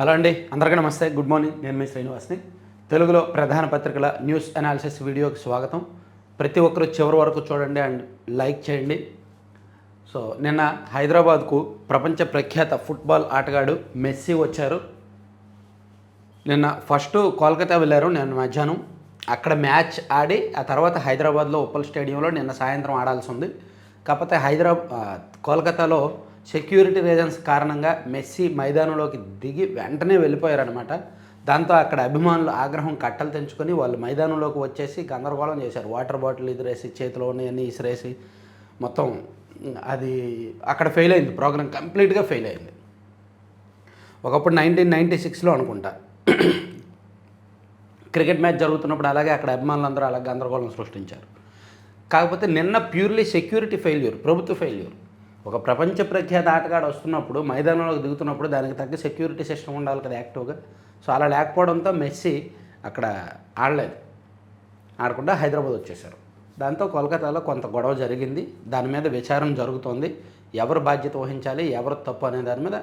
Hello అండి అందరికీ నమస్తే. Good morning. నేను మీ శ్రీనివాస్ని. తెలుగులో ప్రధాన పత్రికల న్యూస్ అనాలిసిస్ వీడియోకి స్వాగతం. ప్రతి ఒక్కరు చివరి వరకు చూడండి అండ్ లైక్ చేయండి. సో నిన్న హైదరాబాద్కు ప్రపంచ ప్రఖ్యాత ఫుట్బాల్ ఆటగాడు మెస్సీ వచ్చారు. నిన్న ఫస్ట్ కోల్కతా వెళ్ళారు నేను మధ్యాహ్నం. అక్కడ మ్యాచ్ ఆడి ఆ తర్వాత హైదరాబాద్లో ఉప్పల్ స్టేడియంలో నిన్న సాయంత్రం ఆడాల్సి ఉంది. కాకపోతే హైదరాబాద్ కోల్కతాలో సెక్యూరిటీ రీజన్స్ కారణంగా మెస్సీ మైదానంలోకి దిగి వెంటనే వెళ్ళిపోయారనమాట దాంతో అక్కడ అభిమానులు ఆగ్రహం కట్టలు తెంచుకొని వాళ్ళు మైదానంలోకి వచ్చేసి గందరగోళం చేశారు. వాటర్ బాటిల్ ఎదురేసి చేతిలో ఉన్నాయని ఇసిరేసి మొత్తం అది అక్కడ ఫెయిల్ అయింది. ప్రోగ్రామ్ కంప్లీట్గా ఫెయిల్ అయింది. ఒకప్పుడు నైన్టీన్ నైంటీ సిక్స్లో అనుకుంటా. క్రికెట్ మ్యాచ్ జరుగుతున్నప్పుడు అలాగే అక్కడ అభిమానులందరూ అలా గందరగోళం సృష్టించారు. కాకపోతే నిన్న ప్యూర్లీ సెక్యూరిటీ ఫెయిల్యూర్ ప్రభుత్వ ఫెయిల్యూర్. ఒక ప్రపంచ ప్రఖ్యాత ఆటగాడు వస్తున్నప్పుడు మైదానంలోకి దిగుతున్నప్పుడు దానికి తగ్గ సెక్యూరిటీ సిస్టమ్ ఉండాలి కదా యాక్టివ్గా. సో అలా లేకపోవడంతో మెస్సీ అక్కడ ఆడలేదు. ఆడకుండా హైదరాబాద్ వచ్చేసారు దాంతో కోల్కతాలో కొంత గొడవ జరిగింది. దాని మీద విచారణ జరుగుతోంది. ఎవరు బాధ్యత వహించాలి ఎవరు తప్పు అనే దాని మీద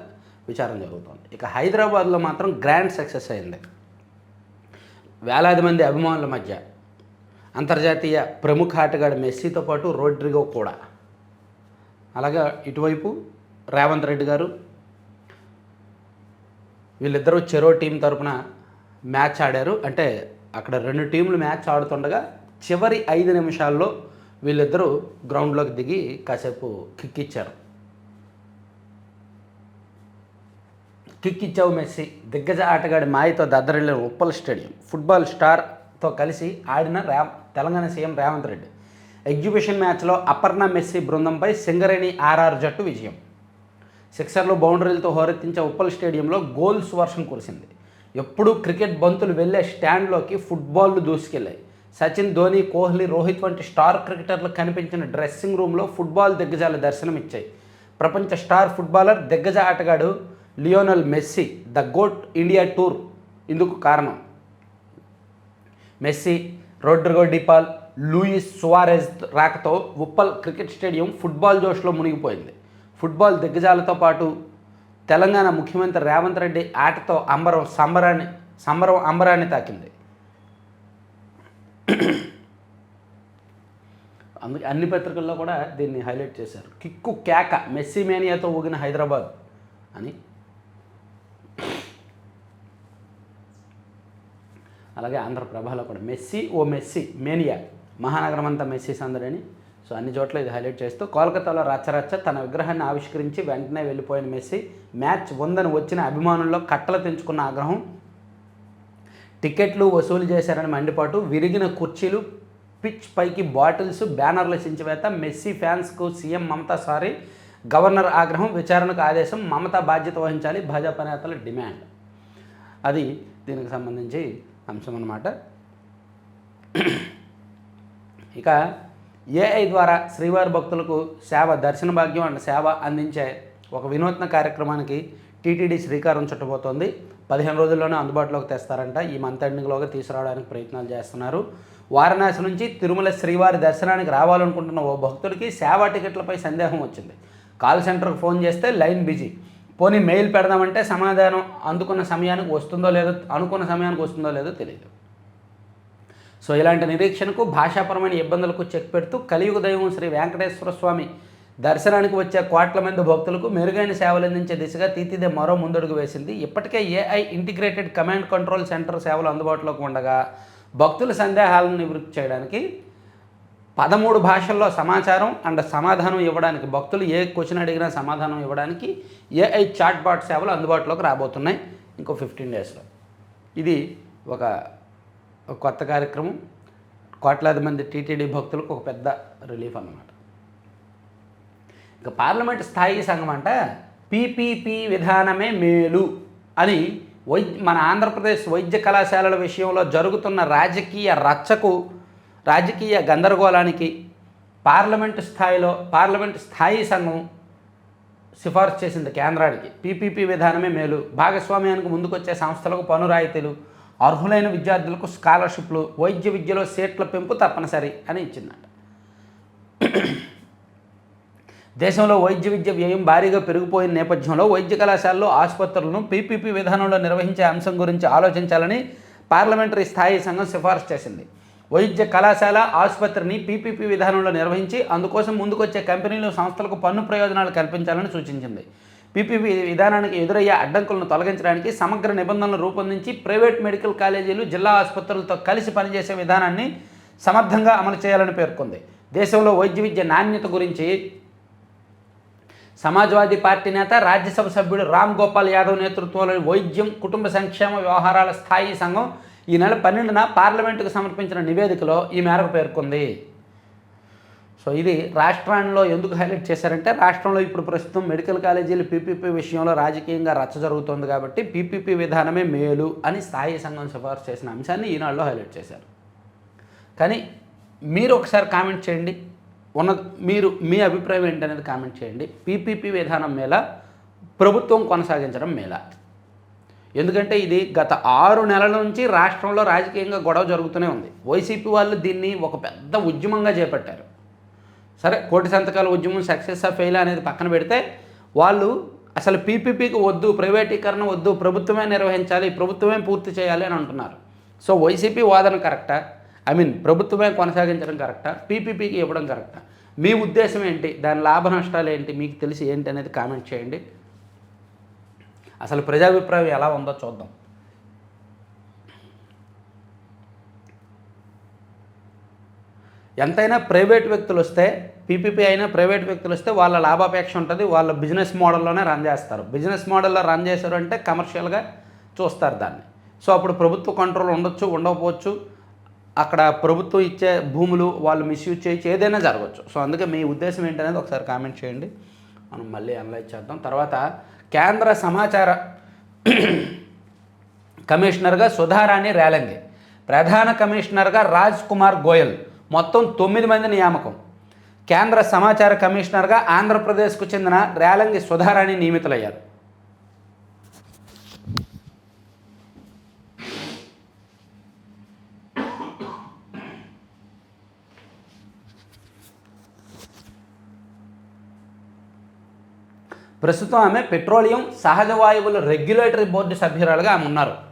విచారణ జరుగుతోంది. ఇక హైదరాబాద్లో మాత్రం గ్రాండ్ సక్సెస్ అయింది. వేలాది మంది అభిమానుల మధ్య అంతర్జాతీయ ప్రముఖ ఆటగాడు మెస్సీతో పాటు రోడ్రిగో కూడా. అలాగా ఇటువైపు రేవంత్ రెడ్డి గారు వీళ్ళిద్దరూ చెరో టీం తరపున మ్యాచ్ ఆడారు. అంటే అక్కడ రెండు టీంలు మ్యాచ్ ఆడుతుండగా చివరి ఐదు నిమిషాల్లో వీళ్ళిద్దరూ గ్రౌండ్లోకి దిగి కాసేపు కిక్ ఇచ్చారు. కిక్ ఇచ్చావు మెస్సీ. దిగ్గజ ఆటగాడి మాయతో దద్దరిల్లిన ఉప్పల్ స్టేడియం. ఫుట్బాల్ స్టార్తో కలిసి ఆడిన రా తెలంగాణ సీఎం రేవంత్ రెడ్డి. ఎగ్జిబిషన్ మ్యాచ్లో అపర్ణ మెస్సీ బృందంపై సింగరేణి ఆర్ఆర్ జట్టు విజయం. సిక్సర్లు బౌండరీలతో హోరెత్తించే ఉప్పల్ స్టేడియంలో గోల్స్ వర్షం కురిసింది. ఎప్పుడూ క్రికెట్ బంతులు వెళ్ళే స్టాండ్లోకి ఫుట్బాల్లు దూసుకెళ్ళాయి. సచిన్ ధోని కోహ్లీ రోహిత్ వంటి స్టార్ క్రికెటర్లు కనిపించిన డ్రెస్సింగ్ రూమ్లో ఫుట్బాల్ దిగ్గజాల దర్శనమిచ్చాయి. ప్రపంచ స్టార్ ఫుట్బాలర్ దిగ్గజ ఆటగాడు Lionel Messi the GOAT India tour. ఇందుకు కారణం. Messi Rodrigo De Paul Luis Suarez రాకతో ఉప్పల్ క్రికెట్ స్టేడియం ఫుట్బాల్ జోష్లో మునిగిపోయింది. ఫుట్బాల్ దిగ్గజాలతో పాటు తెలంగాణ ముఖ్యమంత్రి రేవంత్ రెడ్డి ఆటతో అంబరం సంబరాన్ని సంబరం అంబరాన్ని తాకింది. అందుకే అన్ని పత్రికల్లో కూడా దీన్ని హైలైట్ చేశారు. కిక్కు కేక మెస్సీ మేనియాతో ఊగిన హైదరాబాద్ అని. అలాగే ఆంధ్రప్రభలో కూడా మెస్సీ ఓ మెస్సీ మేనియా. మహానగరం అంతా మెస్సీ అందరని సో అన్ని చోట్ల ఇది హైలైట్ చేస్తూ కోల్కతాలో రచ్చరచ్చ తన విగ్రహాన్ని ఆవిష్కరించి వెంటనే వెళ్ళిపోయిన మెస్సీ మ్యాచ్ ఉందని వచ్చిన అభిమానుల్లో కట్టలు తెంచుకున్న ఆగ్రహం. టికెట్లు వసూలు చేశారని మండిపాటు విరిగిన కుర్చీలు పిచ్ పైకి బాటిల్స్ బ్యానర్లు చించివేత మెస్సీ ఫ్యాన్స్కు సీఎం మమతా సారీ గవర్నర్ ఆగ్రహం విచారణకు ఆదేశం మమతా బాధ్యత వహించాలి భాజపా నేతల డిమాండ్. అది దీనికి సంబంధించి అంశం అన్నమాట. ఇక ఏఐ ద్వారా శ్రీవారి భక్తులకు సేవ దర్శన భాగ్యం అండ్ సేవ అందించే ఒక వినూత్న కార్యక్రమానికి టీటీడీ శ్రీకారం చుట్టబోతోంది. పదిహేను రోజుల్లోనే అందుబాటులోకి తెస్తారంట. ఈ మంత్ ఎండింగ్లోగా తీసుకురావడానికి ప్రయత్నాలు చేస్తున్నారు. వారణాసి నుంచి తిరుమల శ్రీవారి దర్శనానికి రావాలనుకుంటున్న ఓ భక్తుడికి సేవా టికెట్లపై సందేహం వచ్చింది. కాల్ సెంటర్కి ఫోన్ చేస్తే లైన్ బిజీ. పోనీ మెయిల్ పెడదామంటే సమాధానం అందుకున్న సమయానికి వస్తుందో లేదో అనుకున్న సమయానికి వస్తుందో లేదో తెలియదు. సో ఇలాంటి నిరీక్షణకు భాషాపరమైన ఇబ్బందులకు చెక్ పెడుతూ కలియుగ దైవం శ్రీ వెంకటేశ్వర స్వామి దర్శనానికి వచ్చే కోట్ల మంది భక్తులకు మెరుగైన సేవలు అందించే దిశగా తీతిదే మరో ముందడుగు వేసింది. ఇప్పటికే AI integrated command control centre సేవలు అందుబాటులోకి ఉండగా భక్తుల సందేహాలను నివృత్తి చేయడానికి పదమూడు భాషల్లో సమాచారం అండ్ సమాధానం ఇవ్వడానికి భక్తులు ఏ క్వశ్చన్ అడిగినా సమాధానం ఇవ్వడానికి ఏఐ చాట్ బాట్ సేవలు అందుబాటులోకి రాబోతున్నాయి. ఇంకో ఫిఫ్టీన్ డేస్లో ఇది ఒక ఒక కొత్త కార్యక్రమం. కోట్లాది మంది టీటీడీ భక్తులకు ఒక పెద్ద రిలీఫ్ అన్నమాట. ఇక పార్లమెంట్ స్థాయి సంఘం అంట పీపీపీ విధానమే మేలు అని వైద్య మన ఆంధ్రప్రదేశ్ వైద్య కళాశాలల విషయంలో జరుగుతున్న రాజకీయ రచ్చకు రాజకీయ గందరగోళానికి పార్లమెంటు స్థాయిలో పార్లమెంట్ స్థాయి సంఘం సిఫార్సు చేసింది కేంద్రానికి. పీపీపీ విధానమే మేలు. భాగస్వామ్యానికి ముందుకొచ్చే సంస్థలకు పను రాయితీలు అర్హులైన విద్యార్థులకు స్కాలర్షిప్లు వైద్య విద్యలో సీట్ల పెంపు తప్పనిసరి అని ఇచ్చిందట. దేశంలో వైద్య విద్య వ్యయం భారీగా పెరిగిపోయిన నేపథ్యంలో వైద్య కళాశాలలో ఆసుపత్రులను పీపీపీ విధానంలో నిర్వహించే అంశం గురించి ఆలోచించాలని పార్లమెంటరీ స్థాయి సంఘం సిఫార్సు చేసింది. వైద్య కళాశాల ఆసుపత్రిని పీపీపీ విధానంలో నిర్వహించి అందుకోసం ముందుకొచ్చే కంపెనీలు సంస్థలకు పన్ను ప్రయోజనాలు కల్పించాలని సూచించింది. పీపీపీ విధానానికి ఎదురయ్యే అడ్డంకులను తొలగించడానికి సమగ్ర నిబంధనలు రూపొందించి ప్రైవేట్ మెడికల్ కాలేజీలు జిల్లా ఆసుపత్రులతో కలిసి పనిచేసే విధానాన్ని సమర్థంగా అమలు చేయాలని పేర్కొంది. దేశంలో వైద్య విద్య నాణ్యత గురించి సమాజ్వాదీ పార్టీ నేత రాజ్యసభ సభ్యుడు రామ్ గోపాల్ యాదవ్ నేతృత్వంలోని వైద్యం కుటుంబ సంక్షేమ వ్యవహారాల స్థాయి సంఘం ఈ నెల పన్నెండున పార్లమెంటుకు సమర్పించిన నివేదికలో ఈ మేరకు పేర్కొంది. సో ఇది రాష్ట్రాల్లో ఎందుకు హైలైట్ చేశారంటే రాష్ట్రంలో ఇప్పుడు ప్రస్తుతం మెడికల్ కాలేజీలు పీపీపీ విషయంలో రాజకీయంగా రచ్చ జరుగుతోంది కాబట్టి పీపీపీ విధానమే మేలు అని స్థాయి సంఘం సిఫార్సు చేసిన అంశాన్ని ఈనాడులో హైలైట్ చేశారు. కానీ మీరు ఒకసారి కామెంట్ చేయండి. ఉన్న మీరు మీ అభిప్రాయం ఏంటనేది కామెంట్ చేయండి. పీపీపీ విధానం మేళ ప్రభుత్వం కొనసాగించడం మేళ ఎందుకంటే ఇది గత ఆరు నెలల నుంచి రాష్ట్రంలో రాజకీయంగా గొడవ జరుగుతూనే ఉంది. వైసీపీ వాళ్ళు దీన్ని ఒక పెద్ద ఉద్యమంగా చేపట్టారు. సరే కోటి సంతకాల ఉద్యమం సక్సెస్ ఆ ఫెయిల్ అనేది పక్కన పెడితే వాళ్ళు అసలు పీపీపీకి వద్దు ప్రైవేటీకరణ వద్దు ప్రభుత్వమే నిర్వహించాలి ప్రభుత్వమే పూర్తి చేయాలి అని అంటున్నారు. సో వైసీపీ వాదన కరెక్టా ఐ మీన్ ప్రభుత్వమే కొనసాగించడం కరెక్టా పీపీపీకి ఇవ్వడం కరెక్టా మీ ఉద్దేశం ఏంటి? దాని లాభ నష్టాలు ఏంటి? మీకు తెలిసి ఏంటి అనేది కామెంట్ చేయండి. అసలు ప్రజాభిప్రాయం ఎలా ఉందో చూద్దాం. ఎంతైనా ప్రైవేట్ వ్యక్తులు వస్తే పీపీపీ అయినా ప్రైవేట్ వ్యక్తులు వస్తే వాళ్ళ లాభాపేక్ష ఉంటుంది వాళ్ళ బిజినెస్ మోడల్లోనే రన్ చేస్తారు. బిజినెస్ మోడల్లో రన్ చేశారు అంటే కమర్షియల్గా చూస్తారు దాన్ని. సో అప్పుడు ప్రభుత్వ కంట్రోల్ ఉండొచ్చు ఉండకపోవచ్చు. అక్కడ ప్రభుత్వం ఇచ్చే భూములు వాళ్ళు మిస్యూజ్ చేయొచ్చు ఏదైనా జరగవచ్చు సో అందుకే మీ ఉద్దేశం ఏంటనేది ఒకసారి కామెంట్ చేయండి. మనం మళ్ళీ అనలైజ్ చేద్దాం. తర్వాత కేంద్ర సమాచార కమిషనర్గా సుధారాణి రేలంగి ప్రధాన కమిషనర్గా రాజ్ కుమార్ గోయల్ మొత్తం తొమ్మిది మంది నియామకం. కేంద్ర సమాచార కమిషనర్గా ఆంధ్రప్రదేశ్కు చెందిన రేలంగి సుధారాణి నియమితులయ్యారు. ప్రస్తుతం ఆమె పెట్రోలియం సహజ వాయువుల రెగ్యులేటరీ బోర్డు సభ్యురాలుగా ఆమె ఉన్నారు.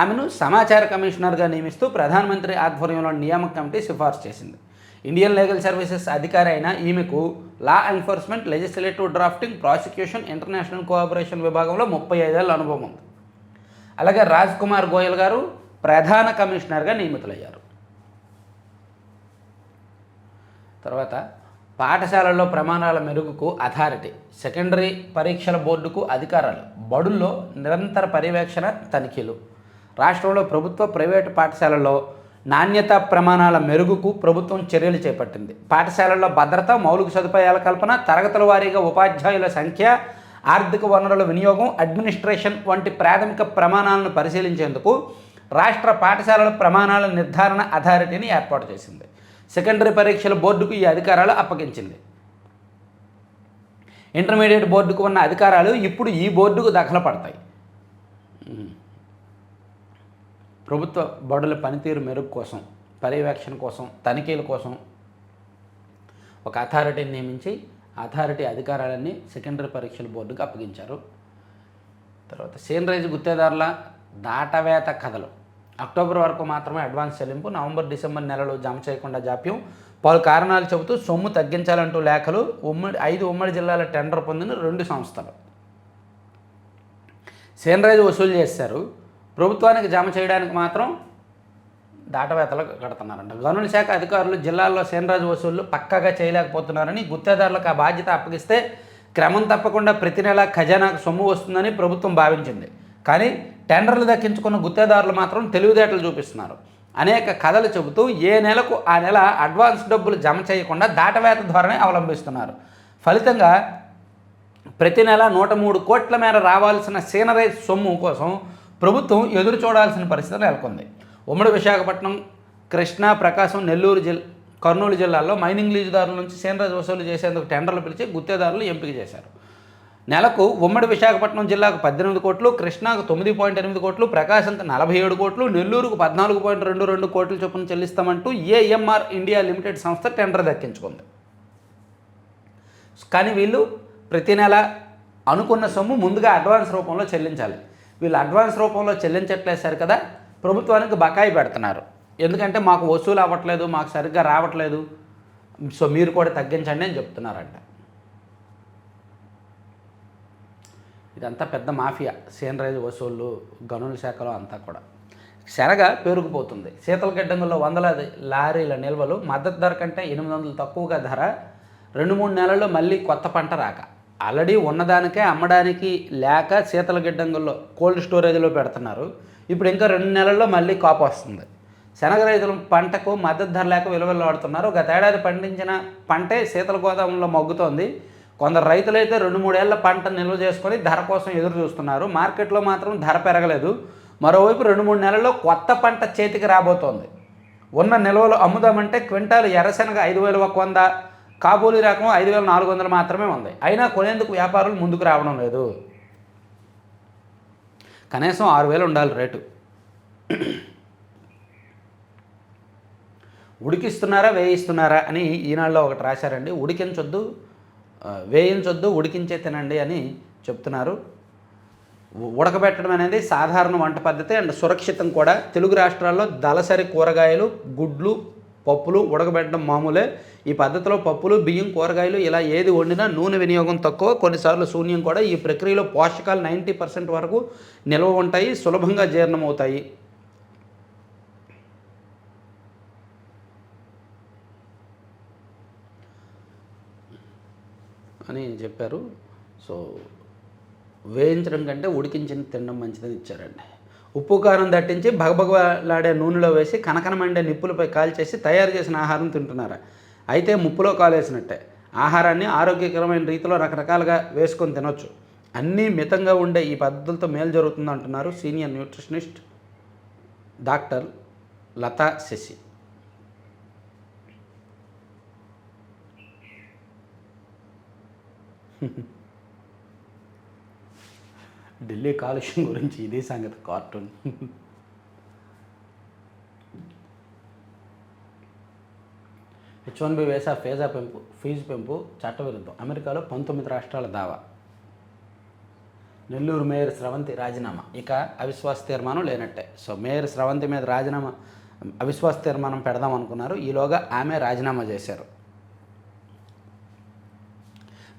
ఆమెను సమాచార కమిషనర్గా నియమిస్తూ ప్రధానమంత్రి ఆధ్వర్యంలో నియామక కమిటీ సిఫార్సు చేసింది. ఇండియన్ లీగల్ సర్వీసెస్ అధికారి అయిన ఈమెకు law enforcement legislative drafting prosecution international cooperation విభాగంలో ముప్పై ఐదేళ్ళ అనుభవం ఉంది. అలాగే రాజ్ కుమార్ గోయల్ గారు ప్రధాన కమిషనర్గా నియమితులయ్యారు. తర్వాత పాఠశాలల్లో ప్రమాణాల మెరుగుకు అథారిటీ సెకండరీ పరీక్షల బోర్డుకు అధికారాలు బడుల్లో నిరంతర పర్యవేక్షణ తనిఖీలు. రాష్ట్రంలో ప్రభుత్వ ప్రైవేటు పాఠశాలల్లో నాణ్యత ప్రమాణాల మెరుగుకు ప్రభుత్వం చర్యలు చేపట్టింది. పాఠశాలల్లో భద్రత మౌలిక సదుపాయాల కల్పన తరగతుల వారీగా ఉపాధ్యాయుల సంఖ్య ఆర్థిక వనరుల వినియోగం అడ్మినిస్ట్రేషన్ వంటి ప్రాథమిక ప్రమాణాలను పరిశీలించేందుకు రాష్ట్ర పాఠశాలల ప్రమాణాల నిర్ధారణ అథారిటీని ఏర్పాటు చేసింది. సెకండరీ పరీక్షల బోర్డుకు ఈ అధికారాలు అప్పగించింది. ఇంటర్మీడియట్ బోర్డుకు ఉన్న అధికారాలు ఇప్పుడు ఈ బోర్డుకు దఖలపడతాయి ప్రభుత్వ బడుల పనితీరు మెరుగు కోసం పర్యవేక్షణ కోసం తనిఖీల కోసం ఒక అథారిటీని నియమించి అథారిటీ అధికారాలన్నీ సెకండరీ పరీక్షల బోర్డుకు అప్పగించారు. తర్వాత సీనరైజ్ గుత్తేదారుల దాటవేత కథలు. అక్టోబర్ వరకు మాత్రమే అడ్వాన్స్ చెల్లింపు నవంబర్ డిసెంబర్ నెలలో జమ చేయకుండా జాప్యం. పలు కారణాలు చెబుతూ సొమ్ము తగ్గించాలంటూ లేఖలు ఉమ్మడి ఐదు ఉమ్మడి జిల్లాల టెండర్ పొందిన రెండు సంస్థలు. సీనరైజ్ వసూలు చేశారు. ప్రభుత్వానికి జమ చేయడానికి మాత్రం దాటవేతలు కడుతున్నారంట. గనుల శాఖ అధికారులు జిల్లాల్లో సీనరాజు వసూళ్ళు పక్కగా చేయలేకపోతున్నారని గుత్తేదారులకు ఆ బాధ్యత అప్పగిస్తే క్రమం తప్పకుండా ప్రతి నెల ఖజానాకు సొమ్ము వస్తుందని ప్రభుత్వం భావించింది. కానీ టెండర్లు దక్కించుకున్న గుత్తేదారులు మాత్రం తెలివితేటలు చూపిస్తున్నారు. అనేక కథలు చెబుతూ ఏ నెలకు ఆ నెల అడ్వాన్స్ డబ్బులు జమ చేయకుండా దాటవేత ధోరణి అవలంబిస్తున్నారు. ఫలితంగా ప్రతి నెల నూట మూడు కోట్ల మేర రావాల్సిన సీనరైజ్ సొమ్ము కోసం ప్రభుత్వం ఎదురు చూడాల్సిన పరిస్థితి నెలకొంది. ఉమ్మడి విశాఖపట్నం కృష్ణా ప్రకాశం నెల్లూరు జిల్ కర్నూలు జిల్లాల్లో మైనింగ్ లీజుదారుల నుంచి సీనరైజ్ వసూలు చేసేందుకు టెండర్లు పిలిచి గుత్తేదారులు ఎంపిక చేశారు. నెలకు ఉమ్మడి విశాఖపట్నం జిల్లాకు పద్దెనిమిది కోట్లు కృష్ణాకు తొమ్మిది పాయింట్ ఎనిమిది కోట్లు ప్రకాశంకు నలభై ఏడు కోట్లు నెల్లూరుకు పద్నాలుగు పాయింట్ రెండు రెండు కోట్ల చొప్పున చెల్లిస్తామంటూ ఏఎంఆర్ ఇండియా లిమిటెడ్ సంస్థ టెండర్ దక్కించుకుంది. కానీ వీళ్ళు ప్రతి నెల అనుకున్న సొమ్ము ముందుగా అడ్వాన్స్ రూపంలో చెల్లించాలి. వీళ్ళు అడ్వాన్స్ రూపంలో చెల్లించట్లేదు కదా. ప్రభుత్వానికి బకాయి పెడుతున్నారు. ఎందుకంటే మాకు వసూలు అవ్వట్లేదు మాకు సరిగ్గా రావట్లేదు. సో మీరు కూడా తగ్గించండి అని చెప్తున్నారంట. ఇదంతా పెద్ద మాఫియా సీనరైజ్ వసూళ్ళు గనుల శాఖలో అంతా కూడా. శరగ పెరిగిపోతుంది శీతల గిడ్డంగుల్లో వందలాది లారీల నిల్వలు మద్దతు ధర కంటే ఎనిమిది వందలు తక్కువగా ధర రెండు మూడు నెలల్లో మళ్ళీ కొత్త పంట రాక. ఆల్రెడీ ఉన్నదానికే అమ్మడానికి లేక శీతల గిడ్డంగుల్లో కోల్డ్ స్టోరేజ్లో పెడుతున్నారు. ఇప్పుడు ఇంకా రెండు నెలల్లో మళ్ళీ కాపు వస్తుంది. శనగ రైతులు పంటకు మద్దతు ధర లేక విలువలాడుతున్నారు గత ఏడాది పండించిన పంటే శీతల గోదాములో మగ్గుతోంది. కొందరు రైతులైతే రెండు మూడేళ్ళ పంట నిల్వ చేసుకొని ధర కోసం ఎదురు చూస్తున్నారు. మార్కెట్లో మాత్రం ధర పెరగలేదు. మరోవైపు రెండు మూడు నెలల్లో కొత్త పంట చేతికి రాబోతోంది. ఉన్న నిల్వలు అమ్ముదామంటే క్వింటాలు ఎర్రశనగ ఐదు వేల ఒక వంద కాబూలి రకం ఐదు వేల నాలుగు వందలు మాత్రమే ఉంది. అయినా కొనేందుకు వ్యాపారులు ముందుకు రావడం లేదు. కనీసం ఆరు వేలు ఉండాలి రేటు. ఉడికిస్తున్నారా వేయిస్తున్నారా అని ఈనాడులో ఒకటి రాశారండి. ఉడికించొద్దు వేయించొద్దు ఉడికించే తినండి అని చెప్తున్నారు. ఉడకబెట్టడం అనేది సాధారణ వంట పద్ధతి అండ్ సురక్షితం కూడా. తెలుగు రాష్ట్రాల్లో దళసరి కూరగాయలు గుడ్లు పప్పులు ఉడకబెట్టడం మామూలే. ఈ పద్ధతిలో పప్పులు బియ్యం కూరగాయలు ఇలా ఏది వండినా నూనె వినియోగం తక్కువ. కొన్నిసార్లు శూన్యం కూడా. ఈ ప్రక్రియలో పోషకాలు నైంటీ పర్సెంట్ వరకు నిల్వ ఉంటాయి సులభంగా జీర్ణమవుతాయి. అని చెప్పారు. సో వేయించడం కంటే ఉడికించిన తినడం మంచిదని ఇచ్చారండి. ఉప్పు కారం దట్టించి భగభగలాడే నూనెలో వేసి కనకనమండే నిప్పులపై కాల్చేసి తయారు చేసిన ఆహారం తింటున్నారు? అయితే ముప్పులో కాలేసినట్టే. ఆహారాన్ని ఆరోగ్యకరమైన రీతిలో రకరకాలుగా వేసుకొని తినొచ్చు. అన్నీ మితంగా ఉండే ఈ పద్ధతులతో మేలు జరుగుతుంది అంటున్నారు senior nutritionist doctor Latha Sasi. Delhi కాలుష్యం గురించి ఇదే సంగతి కార్టూన్. హెచ్ వన్ బి వేసా ఫేజా పెంపు ఫీజు పెంపు చట్టవిరుద్ధం. అమెరికాలో పంతొమ్మిది రాష్ట్రాల దావా. నెల్లూరు మేయర్ స్రవంతి రాజీనామా. ఇక అవిశ్వాస తీర్మానం లేనట్టే. సో మేయర్ స్రవంతి మీద రాజీనామా అవిశ్వాస తీర్మానం పెడదాం అనుకున్నారు. ఈలోగా ఆమె రాజీనామా చేశారు.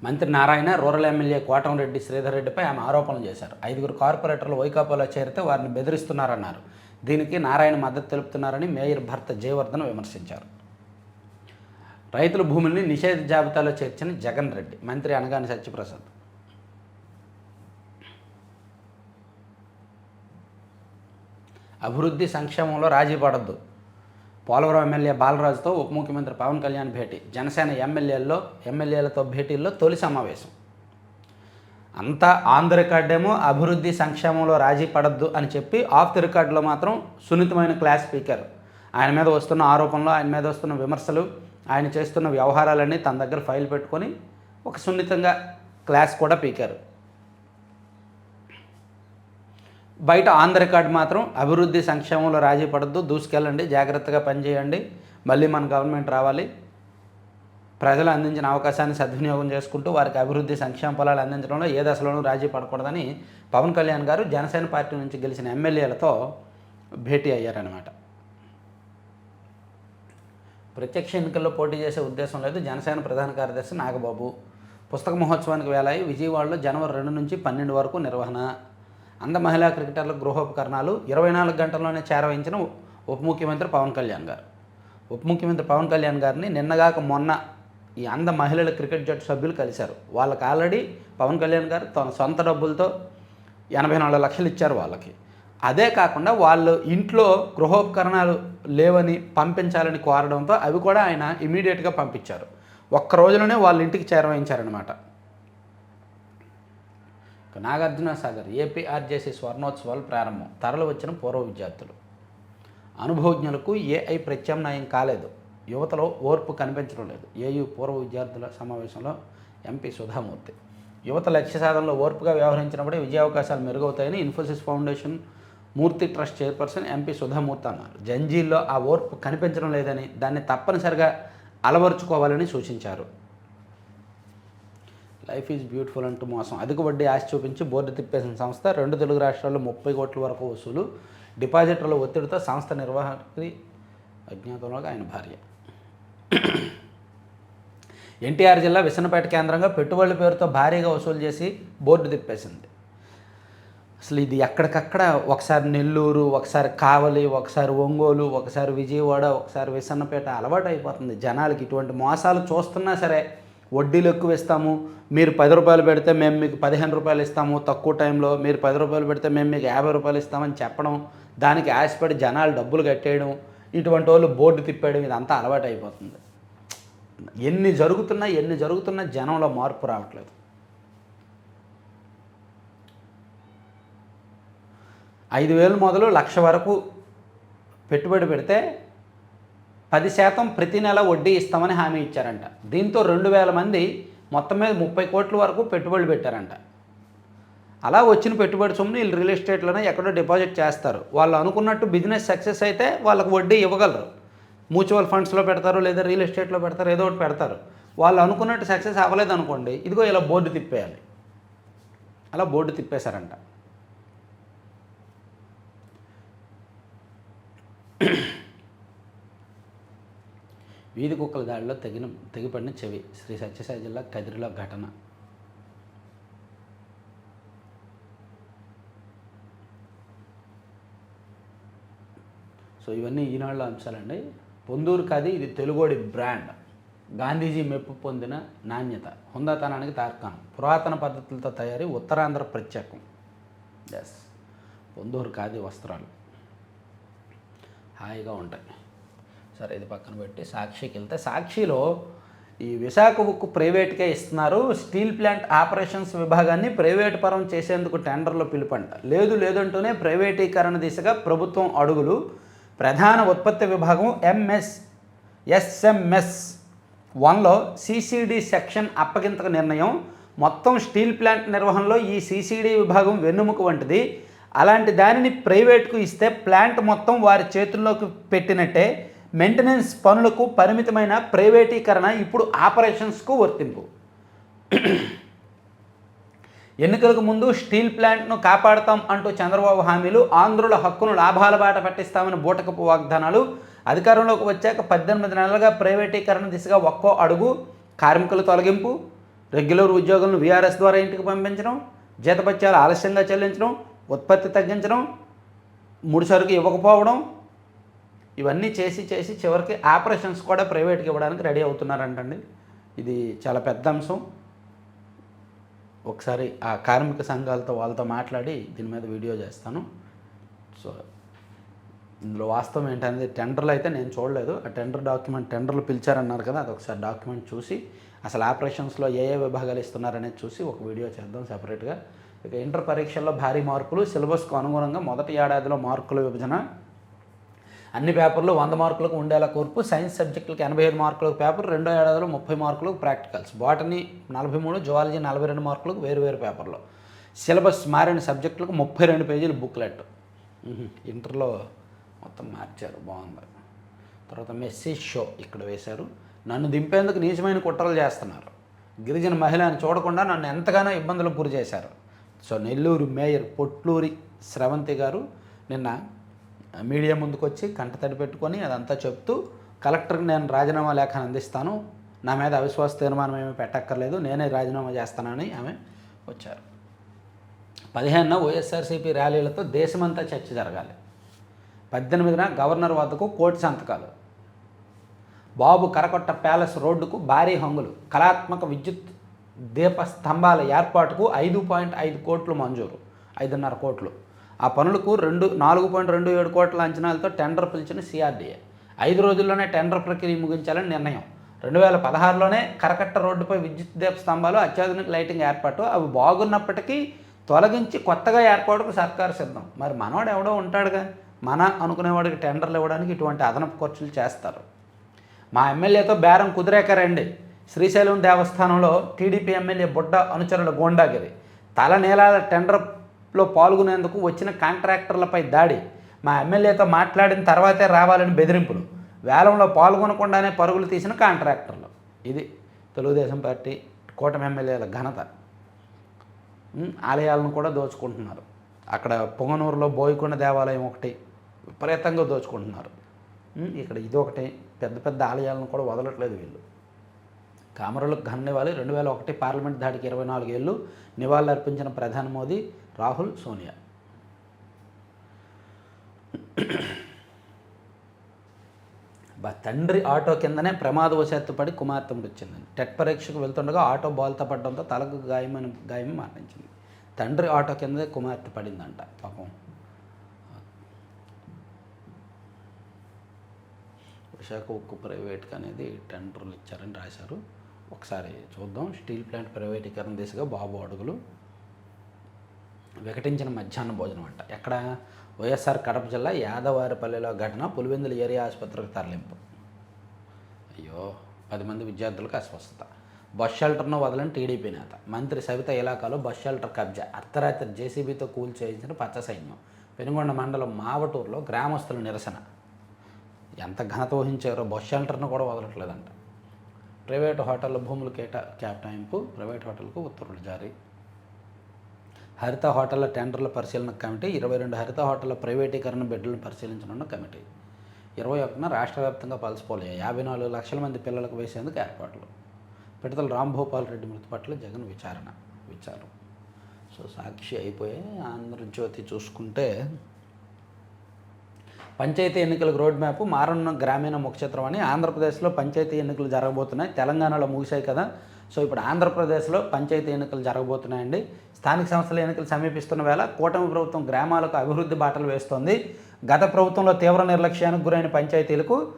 మంత్రి నారాయణ రూరల్ ఎమ్మెల్యే కోటంరెడ్డి శ్రీధర్ రెడ్డిపై ఆమె ఆరోపణలు చేశారు. ఐదుగురు కార్పొరేటర్లు వైకాపాలో చేరితే వారిని బెదిరిస్తున్నారన్నారు. దీనికి నారాయణ మద్దతు తెలుపుతున్నారని మేయర్ భర్త జయవర్ధన్ విమర్శించారు. రైతుల భూముల్ని నిషేధ జాబితాలో చేర్చిన జగన్ రెడ్డి మంత్రి అనగాని సత్యప్రసాద్. అభివృద్ధి సంక్షేమంలో రాజీ పడద్దు. పోలవరం ఎమ్మెల్యే బాలరాజుతో ఉప ముఖ్యమంత్రి పవన్ కళ్యాణ్ భేటీ. జనసేన ఎమ్మెల్యేల్లో ఎమ్మెల్యేలతో భేటీల్లో తొలి సమావేశం. అంతా ఆన్ ద రికార్డేమో అభివృద్ధి సంక్షేమంలో రాజీ పడద్దు అని చెప్పి ఆఫ్ ది రికార్డులో మాత్రం సున్నితమైన క్లాస్ స్పీకర్. ఆయన మీద వస్తున్న ఆరోపణలు ఆయన మీద వస్తున్న విమర్శలు ఆయన చేస్తున్న వ్యవహారాలన్నీ తన దగ్గర ఫైల్ పెట్టుకొని ఒక సున్నితంగా క్లాస్ కూడా పీకారు. బయట ఆన్ రికార్డ్ మాత్రం అభివృద్ధి సంక్షేమంలో రాజీ పడద్దు. దూసుకెళ్ళండి జాగ్రత్తగా పనిచేయండి. మళ్ళీ మన గవర్నమెంట్ రావాలి. ప్రజలు అందించిన అవకాశాన్ని సద్వినియోగం చేసుకుంటూ వారికి అభివృద్ధి సంక్షేమ ఫలాలు అందించడంలో ఏ దశలోనూ రాజీ పడకూడదని పవన్ కళ్యాణ్ గారు జనసేన పార్టీ నుంచి గెలిచిన ఎమ్మెల్యేలతో భేటీ అయ్యారనమాట ప్రత్యక్ష ఎన్నికల్లో పోటీ చేసే ఉద్దేశం లేదు. జనసేన ప్రధాన కార్యదర్శి నాగబాబు. పుస్తక మహోత్సవానికి వేలాయి. విజయవాడలో జనవరి రెండు నుంచి పన్నెండు వరకు నిర్వహణ. అంద మహిళా క్రికెటర్ల గృహోపకరణాలు ఇరవై నాలుగు గంటల్లోనే చేరవేయించిన ఉప ముఖ్యమంత్రి పవన్ కళ్యాణ్ గారు. ఉప ముఖ్యమంత్రి పవన్ కళ్యాణ్ గారిని నిన్నగాక మొన్న ఈ అంద మహిళల క్రికెట్ జట్టు సభ్యులు కలిశారు. వాళ్ళకి ఆల్రెడీ పవన్ కళ్యాణ్ గారు తన సొంత డబ్బులతో ఎనభై నాలుగు లక్షలు ఇచ్చారు వాళ్ళకి. అదే కాకుండా వాళ్ళు ఇంట్లో గృహోపకరణాలు లేవని పంపించాలని కోరడంతో అవి కూడా ఆయన ఇమీడియట్గా పంపించారు. ఒక్క రోజులోనే వాళ్ళ ఇంటికి చేరవహించారనమాట నాగార్జున సాగర్ ఏపీఆర్జేసీ స్వర్ణోత్సవాలు ప్రారంభం. తరలి వచ్చిన పూర్వ విద్యార్థులు. అనుభవజ్ఞులకు ఏఐ ప్రత్యామ్నాయం కాలేదు. యువతలో ఓర్పు కనిపించడం లేదు. ఏయు పూర్వ విద్యార్థుల సమావేశంలో ఎంపీ సుధామూర్తి. యువత లక్ష్య సాధనలో ఓర్పుగా వ్యవహరించినప్పుడే విజయావకాశాలు మెరుగవుతాయని Infosys foundation Murthy trust chairperson MP Sudhamurthy అన్నారు. జంజీల్లో ఆ ఓర్పు కనిపించడం లేదని దాన్ని తప్పనిసరిగా అలవరుచుకోవాలని సూచించారు. లైఫ్ ఈజ్ బ్యూటిఫుల్ అంటూ మోసం. అధిక వడ్డీ ఆశ చూపించి బోర్డు తిప్పేసిన సంస్థ రెండు తెలుగు రాష్ట్రాల్లో ముప్పై కోట్ల వరకు వసూలు డిపాజిటర్ల ఒత్తిడితో సంస్థ నిర్వాహకుడి అజ్ఞాతంలో ఆయన భార్య. ఎన్టీఆర్ జిల్లా విసనపేట కేంద్రంగా పెట్టుబడుల పేరుతో భారీగా వసూలు చేసి బోర్డు తిప్పేసింది. అసలు ఇది ఎక్కడికక్కడ ఒకసారి నెల్లూరు ఒకసారి కావలి ఒకసారి ఒంగోలు ఒకసారి విజయవాడ ఒకసారి విసన్నపేట అలవాటు అయిపోతుంది జనాలకి ఇటువంటి మోసాలు చూస్తున్నా సరే వడ్డీలు ఎక్కువ ఇస్తాము. మీరు పది రూపాయలు పెడితే మేము మీకు పదిహేను రూపాయలు ఇస్తాము. తక్కువ టైంలో మీరు పది రూపాయలు పెడితే మేము మీకు యాభై రూపాయలు ఇస్తామని చెప్పడం దానికి ఆశపడి జనాలు డబ్బులు కట్టేయడం ఇటువంటి వాళ్ళు బోర్డు తిప్పేయడం ఇదంతా అలవాటు అయిపోతుంది ఎన్ని జరుగుతున్నా ఎన్ని జరుగుతున్నా జనంలో మార్పు రావట్లేదు. ఐదు వేలు మొదలు లక్ష వరకు పెట్టుబడి పెడితే పది శాతం ప్రతి నెల వడ్డీ ఇస్తామని హామీ ఇచ్చారంట. దీంతో రెండు వేల మంది మొత్తం మీద ముప్పై కోట్ల వరకు పెట్టుబడులు పెట్టారంట. అలా వచ్చిన పెట్టుబడి సొమ్ముని వీళ్ళు రియల్ ఎస్టేట్లోనే ఎక్కడో డిపాజిట్ చేస్తారు. వాళ్ళు అనుకున్నట్టు బిజినెస్ సక్సెస్ అయితే వాళ్ళకు వడ్డీ ఇవ్వగలరు. మ్యూచువల్ ఫండ్స్లో పెడతారు లేదా రియల్ ఎస్టేట్లో పెడతారు ఏదో ఒకటి పెడతారు. వాళ్ళు అనుకున్నట్టు సక్సెస్ అవ్వలేదు అనుకోండి ఇదిగో ఇలా బోర్డు తిప్పేయాలి. అలా బోర్డు తిప్పేశారంట. వీధి కుక్కల దాడిలో తెగిన తెగిపడిన చెవి. శ్రీ సత్యసాయి జిల్లా కదిరిలో ఘటన. సో ఇవన్నీ ఈనాడులో అంశాలండి. పొందూరు కాది ఇది తెలుగోడి బ్రాండ్. గాంధీజీ మెప్పు పొందిన నాణ్యత. హుందాతనానికి తార్కాణం. పురాతన పద్ధతులతో తయారీ ఉత్తరాంధ్ర ప్రత్యేకం ఎస్ పొందూరు కాది వస్త్రాలు. హాయిగా ఉంటాయి. సరే ఇది పక్కన పెట్టి సాక్షికి వెళ్తే సాక్షిలో ఈ విశాఖ ఉక్కు ప్రైవేట్కే ఇస్తున్నారు. స్టీల్ ప్లాంట్ ఆపరేషన్స్ విభాగాన్ని ప్రైవేట్ పరం చేసేందుకు టెండర్లో పిలుపంట. లేదు లేదంటూనే ప్రైవేటీకరణ దిశగా ప్రభుత్వం అడుగులు. ప్రధాన ఉత్పత్తి విభాగం ఎంఎస్ ఎస్ఎంఎస్ వన్లో సిసిడి సెక్షన్ అప్పగింతక నిర్ణయం. మొత్తం స్టీల్ ప్లాంట్ నిర్వహణలో ఈ సిసిడి విభాగం వెన్నుముక వంటిది. అలాంటి దానిని ప్రైవేట్కు ఇస్తే ప్లాంట్ మొత్తం వారి చేతుల్లోకి పెట్టినట్టే. మెయింటెనెన్స్ పనులకు పరిమితమైన ప్రైవేటీకరణ ఇప్పుడు ఆపరేషన్స్కు వర్తింపు. ఎన్నికలకు ముందు స్టీల్ ప్లాంట్ను కాపాడతాం అంటూ చంద్రబాబు హామీలు ఆంధ్రుల హక్కును లాభాల బాట పట్టిస్తామని బూటకపు వాగ్దానాలు అధికారంలోకి వచ్చాక పద్దెనిమిది నెలలుగా ప్రైవేటీకరణ దిశగా ఒక్కో అడుగు కార్మికుల తొలగింపు రెగ్యులర్ ఉద్యోగులను వీఆర్ఎస్ ద్వారా ఇంటికి పంపించడం జీతపత్యాలు ఆలస్యంగా చెల్లించడం ఉత్పత్తి తగ్గించడం ముడి సరుకు ఇవ్వకపోవడం ఇవన్నీ చేసి చేసి చివరికి ఆపరేషన్స్ కూడా ప్రైవేట్కి ఇవ్వడానికి రెడీ అవుతున్నారంటండి. ఇది చాలా పెద్ద అంశం. ఒకసారి ఆ కార్మిక సంఘాలతో వాళ్ళతో మాట్లాడి దీని మీద వీడియో చేస్తాను. సో ఇందులో వాస్తవం ఏంటనేది టెండర్లు అయితే నేను చూడలేదు. ఆ టెండర్ డాక్యుమెంట్ టెండర్లు పిలిచారన్నారు కదా అది ఒకసారి డాక్యుమెంట్ చూసి అసలు ఆపరేషన్స్లో ఏ ఏ విభాగాలు ఇస్తున్నారనేది చూసి ఒక వీడియో చేద్దాం సెపరేట్గా. ఇక ఇంటర్ పరీక్షల్లో భారీ మార్పులు సిలబస్కు అనుగుణంగా మొదటి ఏడాదిలో మార్కుల విభజన అన్ని పేపర్లు వంద మార్కులకు ఉండేలా కూర్పు సైన్స్ సబ్జెక్టులకు ఎనభై ఐదు మార్కులకు పేపర్ రెండో ఏడాదిలో ముప్పై మార్కులకు ప్రాక్టికల్స్. బాటనీ నలభై మూడు జువాలజీ నలభై రెండు మార్కులకు వేరు వేరు పేపర్లు. సిలబస్ మారిన సబ్జెక్టులకు ముప్పై రెండు పేజీలు బుక్లెట్. ఇంటర్లో మొత్తం మార్చారు బాగుంది. తర్వాత మెస్సేజ్ షో ఇక్కడ వేశారు. నన్ను దింపేందుకు నీచమైన కుట్రలు చేస్తున్నారు. గిరిజన మహిళ అని చూడకుండా నన్ను ఎంతగానో ఇబ్బందులకు గురి చేశారు. సో నెల్లూరు మేయర్ పొట్లూరి స్రవంతి గారు నిన్న మీడియా ముందుకు వచ్చి కంటతడి పెట్టుకొని అదంతా చెప్తూ కలెక్టర్కి నేను రాజీనామా లేఖను అందిస్తాను. నా మీద అవిశ్వాస తీర్మానం ఏమీ పెట్టక్కర్లేదు. నేనే రాజీనామా చేస్తానని ఆమె వచ్చారు. పదిహేనున వైఎస్ఆర్సీపీ ర్యాలీలతో దేశమంతా చర్చ జరగాలి. పద్దెనిమిదిన గవర్నర్ వద్దకు కోటి సంతకాలు. బాబు కరకొట్ట ప్యాలెస్ రోడ్డుకు భారీ హంగులు. కళాత్మక విద్యుత్ దీప స్తంభాల ఏర్పాటుకు ఐదు పాయింట్ ఐదు కోట్లు మంజూరు. ఐదున్నర కోట్లు. ఆ పనులకు రెండు నాలుగు పాయింట్ రెండు ఏడు కోట్ల అంచనాలతో టెండర్ పిలిచిన సిఆర్డీఏ. ఐదు రోజుల్లోనే టెండర్ ప్రక్రియ ముగించాలని నిర్ణయం. రెండు వేల పదహారులోనే కరకట్ట రోడ్డుపై విద్యుత్ దీప స్తంభాలు అత్యాధునిక లైటింగ్ ఏర్పాటు అవి బాగున్నప్పటికీ తొలగించి కొత్తగా ఏర్పాటుకు సర్కారు సిద్ధం. మరి మనవాడు ఎవడో ఉంటాడుగా? మన అనుకునేవాడికి టెండర్లు ఇవ్వడానికి ఇటువంటి అదనపు ఖర్చులు చేస్తారు. మా ఎమ్మెల్యేతో బేరం కుదిరాక రండి. శ్రీశైలం దేవస్థానంలో టీడీపీ ఎమ్మెల్యే బుడ్డ అనుచరుల గోండాగిరి. తల నేలాల టెండర్ లో పాల్గొనేందుకు వచ్చిన కాంట్రాక్టర్లపై దాడి. మా ఎమ్మెల్యేతో మాట్లాడిన తర్వాతే రావాలని బెదిరింపులు. వేలంలో పాల్గొనకుండానే పరుగులు తీసిన కాంట్రాక్టర్లు. ఇది తెలుగుదేశం పార్టీ కూటమి ఎమ్మెల్యేల ఘనత. ఆలయాలను కూడా దోచుకుంటున్నారు. అక్కడ పొంగనూరులో బోయకొండ దేవాలయం ఒకటి విపరీతంగా దోచుకుంటున్నారు. ఇక్కడ ఇది ఒకటి. పెద్ద పెద్ద ఆలయాలను కూడా వదలట్లేదు వీళ్ళు. కామరులకు ఘన నివాళి రెండు వేల ఒకటి పార్లమెంట్ దాడికి ఇరవై నాలుగు ఏళ్ళు నివాళులు అర్పించిన ప్రధాని మోదీ రాహుల్ సోనియా. బా తండ్రి ఆటో కిందనే ప్రమాదవశాత్తు పడి కుమార్తె మృతి టెట్ పరీక్షకు వెళ్తుండగా ఆటో బాల్తో పడడంతో తలకు గాయమని గాయం మరణించింది. తండ్రి ఆటో కిందే కుమార్తె పడిందంట. పాపం. విశాఖ ఉక్కు ప్రైవేట్కి అనేది టెండర్లు ఇచ్చారని రాశారు. ఒకసారి చూద్దాం. స్టీల్ ప్లాంట్ ప్రైవేటీకరణ దిశగా బాబు అడుగులు. వికటించిన మధ్యాహ్న భోజనం అంట. ఎక్కడ? వైఎస్ఆర్ కడప జిల్లా యాదవారిపల్లిలో ఘటన పులివెందుల ఏరియా ఆసుపత్రికి తరలింపు. అయ్యో పది మంది విద్యార్థులకు అస్వస్థత. బస్ షెల్టర్ను వదలని టీడీపీ నేత. మంత్రి సవిత ఇలాకాలో బస్ షెల్టర్ కబ్జా. అర్ధరాత్రి జేసీబీతో కూల్చేయించిన పచ్చ సైన్యం. పెనుగొండ మండలం మావటూరులో గ్రామస్తుల నిరసన. ఎంత ఘనత వహించారో బస్ షెల్టర్ను కూడా వదలట్లేదంట. ప్రైవేట్ హోటళ్ళ భూములు కేటా కేటాయింపు ప్రైవేట్ హోటల్కు ఉత్తర్వులు జారీ. హరిత హోటళ్ళ టెండర్ల పరిశీలన కమిటీ ఇరవై రెండు హరిత హోటళ్ళ ప్రైవేటీకరణ బిడ్డలను పరిశీలించనున్న కమిటీ. ఇరవై ఒకటిన రాష్ట్ర వ్యాప్తంగా పల్సిపోలే యాభై నాలుగు లక్షల మంది పిల్లలకు వేసేందుకు ఏర్పాట్లు. పిడతల రాంభూపాల్ రెడ్డి మృతి పట్ల జగన్ విచారణ. విచారం. సో సాక్షి అయిపోయి ఆంధ్రజ్యోతి చూసుకుంటే పంచాయతీ ఎన్నికలకు రోడ్ మ్యాప్ మారన్న గ్రామీణ ముఖచిత్రం అని ఆంధ్రప్రదేశ్లో పంచాయతీ ఎన్నికలు జరగబోతున్నాయి. తెలంగాణలో ముగిశాయి కదా. సో ఇప్పుడు ఆంధ్రప్రదేశ్లో పంచాయతీ ఎన్నికలు జరగబోతున్నాయండి. స్థానిక సంస్థల ఎన్నికలు సమీపిస్తున్న వేళ కూటమి ప్రభుత్వం గ్రామాలకు అభివృద్ధి బాటలు వేస్తోంది. గత ప్రభుత్వంలో తీవ్ర నిర్లక్ష్యానికి గురైన పంచాయతీలకు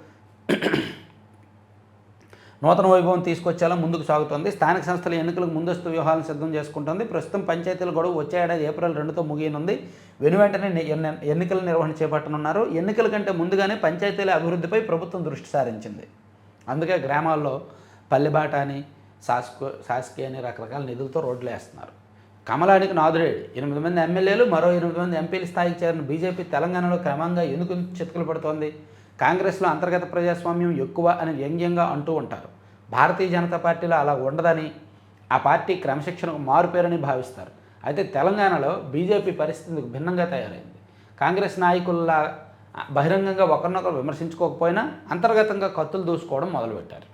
నూతన వైభవం తీసుకొచ్చేలా ముందుకు సాగుతోంది. స్థానిక సంస్థల ఎన్నికలకు ముందస్తు వ్యూహాలను సిద్ధం చేసుకుంటోంది. ప్రస్తుతం పంచాయతీల గొడవ వచ్చే ఏడాది ఏప్రిల్ రెండుతో ముగియనుంది. వెను వెంటనే ఎన్ని- ఎన్నికల నిర్వహణ చేపట్టనున్నారు. ఎన్నికల కంటే ముందుగానే పంచాయతీల అభివృద్ధిపై ప్రభుత్వం దృష్టి సారించింది. అందుకే గ్రామాల్లో పల్లెబాట అని శాస్కో శాసకి అని రకరకాల నిధులతో రోడ్లు వేస్తున్నారు కమలానికి నాదురేడు ఎనిమిది మంది ఎమ్మెల్యేలు మరో ఎనిమిది మంది ఎంపీల స్థాయికి చేరిన బీజేపీ తెలంగాణలో క్రమంగా ఎందుకు చితుకులు పడుతోంది. కాంగ్రెస్లో అంతర్గత ప్రజాస్వామ్యం ఎక్కువ అని వ్యంగ్యంగా అంటూ ఉంటారు. భారతీయ జనతా పార్టీలో అలా ఉండదని ఆ పార్టీ క్రమశిక్షణకు మారుపేరని భావిస్తారు. అయితే తెలంగాణలో బీజేపీ పరిస్థితికి భిన్నంగా తయారైంది. కాంగ్రెస్ నాయకుల్లా బహిరంగంగా ఒకరినొకరు విమర్శించుకోకపోయినా అంతర్గతంగా కత్తులు దూసుకోవడం మొదలుపెట్టారు.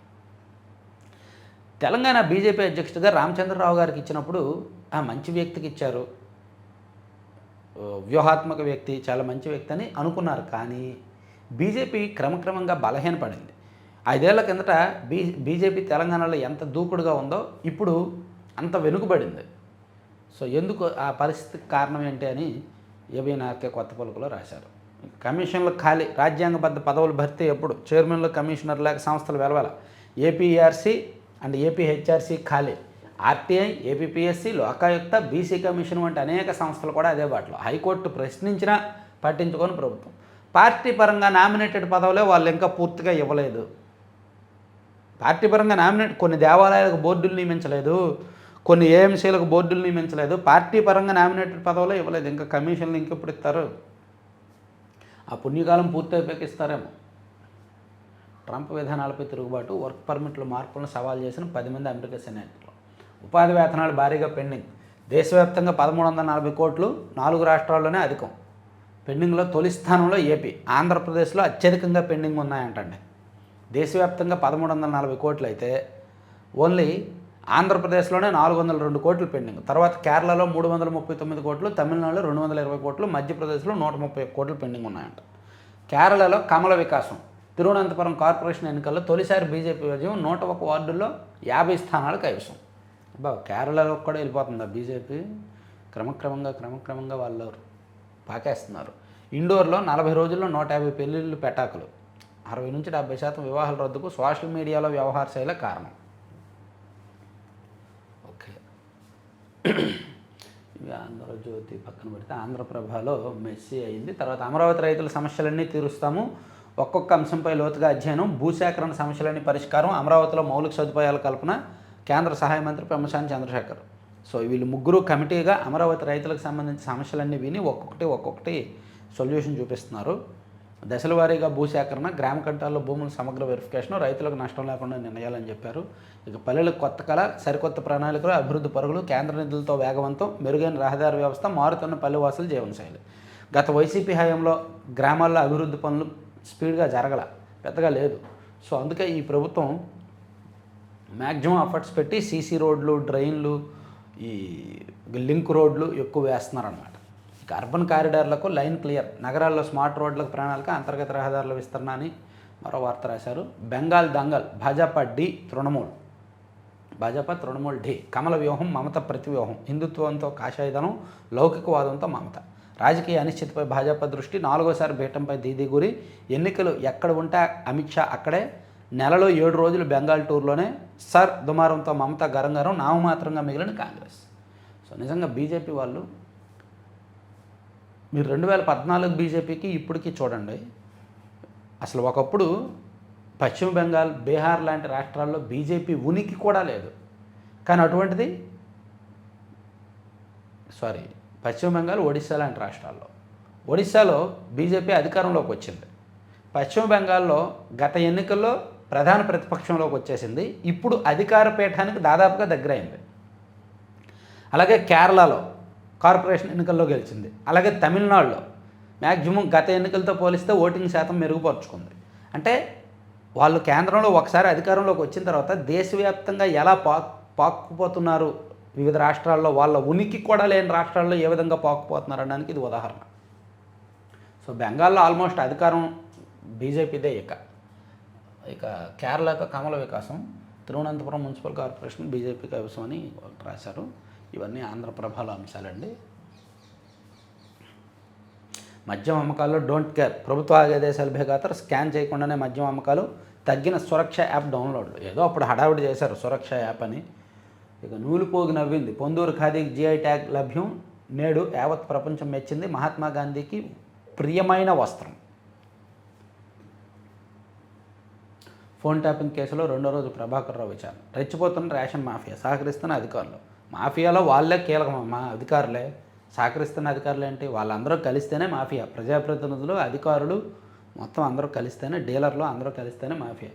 తెలంగాణ బీజేపీ అధ్యక్షుడిగా రామచంద్రరావు గారికి ఇచ్చినప్పుడు ఆ మంచి వ్యక్తికి ఇచ్చారు. వ్యూహాత్మక వ్యక్తి చాలా మంచి వ్యక్తి అని అనుకున్నారు. కానీ బీజేపీ క్రమక్రమంగా బలహీనపడింది. ఐదేళ్ళ కిందట బీ బీజేపీ తెలంగాణలో ఎంత దూకుడుగా ఉందో ఇప్పుడు అంత వెనుకబడింది. సో ఎందుకు ఆ పరిస్థితికి కారణం ఏంటి అని ఏబీ నాకే కొత్త పలుకులో రాశారు. కమిషన్లు ఖాళీ రాజ్యాంగబద్ధ పదవులు భర్తీ ఎప్పుడు? చైర్మన్లు కమిషనర్ లేక సంస్థలు వెలవాల? ఏపీఆర్సీ అండ్ ఏపీహెచ్ఆర్సీ ఖాళీ. RTI APPSC Lokayukta BC commission వంటి అనేక సంస్థలు కూడా అదే బాటలో హైకోర్టు ప్రశ్నించినా పట్టించుకొని ప్రభుత్వం. పార్టీ పరంగా నామినేటెడ్ పదవులే వాళ్ళు ఇంకా పూర్తిగా ఇవ్వలేదు. పార్టీ పరంగా నామినేట్ కొన్ని దేవాలయాలకు బోర్డులు నియమించలేదు. కొన్ని ఏఎంసీలకు బోర్డులు నియమించలేదు. పార్టీ పరంగా నామినేటెడ్ పదవులే ఇవ్వలేదు. ఇంకా కమిషన్లు ఇంకెప్పుడు ఇస్తారు? ఆ పుణ్యకాలం పూర్తి ఉపయోగిస్తారేమో ట్రంప్ విధానాలపై తిరుగుబాటు వర్క్ పర్మిట్ల మార్పులను సవాల్ చేసిన పది మంది అమెరికా సెనేటర్లు ఉపాధి వేతనాలు భారీగా పెండింగ్. దేశవ్యాప్తంగా పదమూడు వందల నలభై కోట్లు నాలుగు రాష్ట్రాల్లోనే అధికం. పెండింగ్లో తొలి స్థానంలో ఏపీ. ఆంధ్రప్రదేశ్లో అత్యధికంగా పెండింగ్ ఉన్నాయంటండి. దేశవ్యాప్తంగా పదమూడు వందల నలభై కోట్లు అయితే ఓన్లీ ఆంధ్రప్రదేశ్లోనే నాలుగు వందల రెండు కోట్లు పెండింగ్. తర్వాత కేరళలో మూడు వందల ముప్పై తొమ్మిది కోట్లు తమిళనాడులో రెండు వందల ఇరవై కోట్లు మధ్యప్రదేశ్లో నూట ముప్పై కోట్లు పెండింగ్ ఉన్నాయంట. కేరళలో కమల వికాసం. తిరువనంతపురం కార్పొరేషన్ ఎన్నికల్లో తొలిసారి బీజేపీ విజయం నూట ఒక వార్డుల్లో యాభై స్థానాలు కైవసం. బా కేరళలో కూడా వెళ్ళిపోతుందా బీజేపీ. క్రమక్రమంగా క్రమక్రమంగా వాళ్ళు పాకేస్తున్నారు. ఇండోర్లో నలభై రోజుల్లో నూట యాభై పెళ్ళిళ్ళు పెటాకులు. అరవై నుంచి డెబ్బై శాతం వివాహాల రద్దుకు సోషల్ మీడియాలో వ్యవహార శైలే కారణం. ఓకే. ఇవి ఆంధ్రజ్యోతి పక్కన పెడితే ఆంధ్రప్రభలో మెస్సీ అయింది. తర్వాత అమరావతి రైతుల సమస్యలన్నీ తీరుస్తాము. ఒక్కొక్క అంశంపై లోతుగా అధ్యయనం భూసేకరణ సమస్యలన్నీ పరిష్కారం అమరావతిలో మౌలిక సదుపాయాల కల్పన కేంద్ర సహాయ మంత్రి పెమ్మసాని చంద్రశేఖర్. సో వీళ్ళు ముగ్గురు కమిటీగా అమరావతి రైతులకు సంబంధించిన సమస్యలన్నీ విని ఒక్కొక్కటి ఒక్కొక్కటి సొల్యూషన్ చూపిస్తున్నారు. దశల వారీగా భూసేకరణ గ్రామ కంటాల్లో భూముల సమగ్ర వెరిఫికేషన్ రైతులకు నష్టం లేకుండా నిర్ణయాలని చెప్పారు. ఇక పల్లెలకు కొత్త కళ సరికొత్త ప్రణాళికలు అభివృద్ధి పరుగులు కేంద్ర నిధులతో వేగవంతం మెరుగైన రహదారి వ్యవస్థ మారుతున్న పల్లెవాసుల జీవనశైలి. గత వైసీపీ హయాంలో గ్రామాల్లో అభివృద్ధి పనులు స్పీడ్గా జరగల. పెద్దగా లేదు. సో అందుకే ఈ ప్రభుత్వం మ్యాక్సిమం ఎఫర్ట్స్ పెట్టి సీసీ రోడ్లు డ్రైన్లు ఈ లింక్ రోడ్లు ఎక్కువ వేస్తున్నారనమాట ఇక అర్బన్ కారిడార్లకు లైన్ క్లియర్. నగరాల్లో స్మార్ట్ రోడ్లకు ప్రణాళిక అంతర్గత రహదారుల విస్తరణ అని మరో వార్త రాశారు. బెంగాల్ దంగల్ భాజపా డి తృణమూల్. భాజపా తృణమూల్ ఢీ కమల వ్యూహం మమత ప్రతివ్యూహం. హిందుత్వంతో కాషాయదనం లౌకికవాదంతో మమత. రాజకీయ అనిశ్చితిపై భాజపా దృష్టి నాలుగోసారి పీఠంపై దీదీ గురి ఎన్నికలు ఎక్కడ ఉంటే అమిత్ షా అక్కడే. నెలలో ఏడు రోజులు బెంగాల్ టూర్లోనే. సర్ దుమారంతో మమత గరంగరం నామమాత్రంగా మిగిలిన కాంగ్రెస్. సో నిజంగా బీజేపీ వాళ్ళు మీరు రెండు వేల పద్నాలుగు బీజేపీకి ఇప్పటికీ చూడండి. అసలు ఒకప్పుడు పశ్చిమ బెంగాల్ బీహార్ లాంటి రాష్ట్రాల్లో బీజేపీ ఉనికి కూడా లేదు. కానీ అటువంటిది సారీ పశ్చిమ బెంగాల్ ఒడిశా లాంటి రాష్ట్రాల్లో. ఒడిశాలో బీజేపీ అధికారంలోకి వచ్చింది. పశ్చిమ బెంగాల్లో గత ఎన్నికల్లో ప్రధాన ప్రతిపక్షంలోకి వచ్చేసింది. ఇప్పుడు అధికార పీఠానికి దాదాపుగా దగ్గరైంది. అలాగే కేరళలో కార్పొరేషన్ ఎన్నికల్లో గెలిచింది. అలాగే తమిళనాడులో మ్యాక్సిమం గత ఎన్నికలతో పోలిస్తే ఓటింగ్ శాతం మెరుగుపరుచుకుంది. అంటే వాళ్ళు కేంద్రంలో ఒకసారి అధికారంలోకి వచ్చిన తర్వాత దేశవ్యాప్తంగా ఎలా పా పాక్కుపోతున్నారు వివిధ రాష్ట్రాల్లో వాళ్ళ ఉనికి కూడా లేని రాష్ట్రాల్లో ఏ విధంగా పాకుపోతున్నారు అనడానికి ఇది ఉదాహరణ. సో బెంగాల్లో ఆల్మోస్ట్ అధికారం బీజేపీదే ఇక. ఇక కేరళకు కమల వికాసం తిరువనంతపురం మున్సిపల్ కార్పొరేషన్ బీజేపీ కైవసం అని రాశారు. ఇవన్నీ ఆంధ్రప్రభల అంశాలండి. మద్యం అమ్మకాల్లో డోంట్ కేర్. ప్రభుత్వ ఆదేశాలు భేగాతర స్కాన్ చేయకుండానే మద్యం అమ్మకాలు తగ్గిన సురక్ష యాప్ డౌన్లోడ్లు. ఏదో అప్పుడు హడావిడి చేశారు సురక్ష యాప్ అని. ఇక నూలుపోగి నవ్వింది. పొందూరు ఖాదీకి జిఐ ట్యాగ్ లభ్యం. నేడు యావత్ ప్రపంచం మెచ్చింది. మహాత్మా గాంధీకి ప్రియమైన వస్త్రం. ఫోన్ ట్యాపింగ్ కేసులో రెండో రోజు ప్రభాకర్ రావు విచారణ. రెచ్చిపోతున్న రేషన్ మాఫియా సహకరిస్తున్న అధికారులు. మాఫియాలో వాళ్ళే కీలకం మా అధికారులే. సహకరిస్తున్న అధికారులు ఏంటి? వాళ్ళందరూ కలిస్తేనే మాఫియా. ప్రజాప్రతినిధులు అధికారులు మొత్తం అందరూ కలిస్తేనే డీలర్లు అందరూ కలిస్తేనే మాఫియా.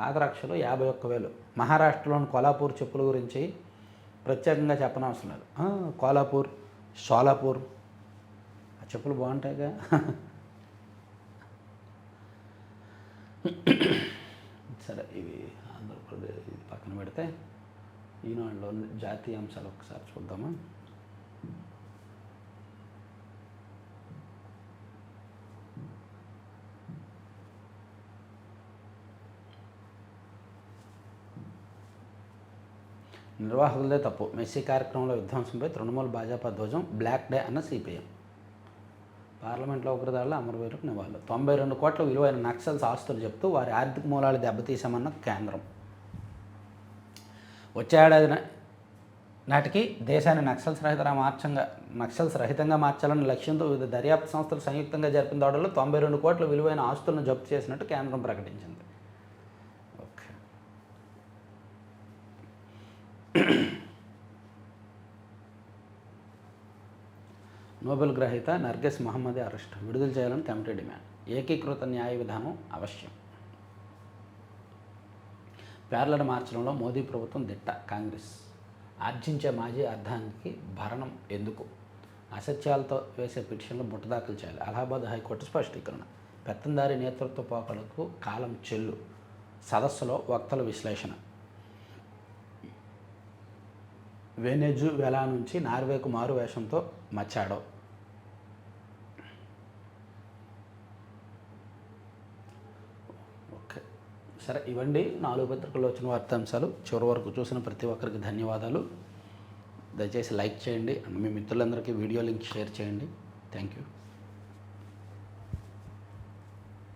పాదరక్షలు యాభై ఒక్క వేలు. మహారాష్ట్రలోని కోలాపూర్ చెప్పుల గురించి ప్రత్యేకంగా చెప్పనవసరం లేదు. కోలాపూర్ షోలాపూర్ ఆ చెప్పులు బాగుంటాయిగా. సరే ఇవి ఆంధ్రప్రదేశ్ ఇది పక్కన పెడితే ఈనాడులో జాతీయ అంశాలు ఒకసారి చూద్దామా? నిర్వాహకులదే తప్పు. మెస్సీ కార్యక్రమంలో విధ్వంసంపై తృణమూల్ భాజపా ధ్వజం బ్లాక్ డే అన్న సిపిఎం. పార్లమెంట్లో ఉగ్రదాడులు అమరవీరులకు నివాళులు. తొంభై రెండు కోట్ల విలువైన నక్సల్స్ ఆస్తులు చెప్తూ వారి ఆర్థిక మూలాలు దెబ్బతీశామన్న కేంద్రం. వచ్చే ఏడాది నాటికి దేశాన్ని నక్సల్స్ రహిత మార్చంగా నక్సల్స్ రహితంగా మార్చాలన్న లక్ష్యంతో వివిధ దర్యాప్తు సంస్థలు సంయుక్తంగా జరిపిన దాడుల్లో తొంభై రెండు కోట్ల విలువైన ఆస్తులను జప్తు చేసినట్టు కేంద్రం ప్రకటించింది ఓకే నోబెల్ గ్రహీత నర్గస్ మహమ్మద్ అరెస్ట్. విడుదల చేయాలని కమిటీ డిమాండ్. ఏకీకృత న్యాయ విధానం అవశ్యం. పేర్లను మార్చడంలో మోదీ ప్రభుత్వం దిట్ట. కాంగ్రెస్ ఆర్జించే మాజీ అర్థానికి భరణం ఎందుకు? అసత్యాలతో వేసే పిటిషన్లు బుట్టదాఖలు చేయాలి. అలహాబాద్ హైకోర్టు స్పష్టీకరణ. పెత్తందారి నేతృత్వ పోకలకు కాలం చెల్లు. సదస్సులో వక్తల విశ్లేషణ. వెనెజు వెలా నుంచి నార్వేకు మారు వేషంతో మచ్చాడో ఓకే సరే ఇవ్వండి. నాలుగు పత్రికల్లో వచ్చిన వార్తాంశాలు. చివరి వరకు చూసిన ప్రతి ఒక్కరికి ధన్యవాదాలు. దయచేసి లైక్ చేయండి. అండ్ మీ మిత్రులందరికీ వీడియో లింక్ షేర్ చేయండి. Thank you.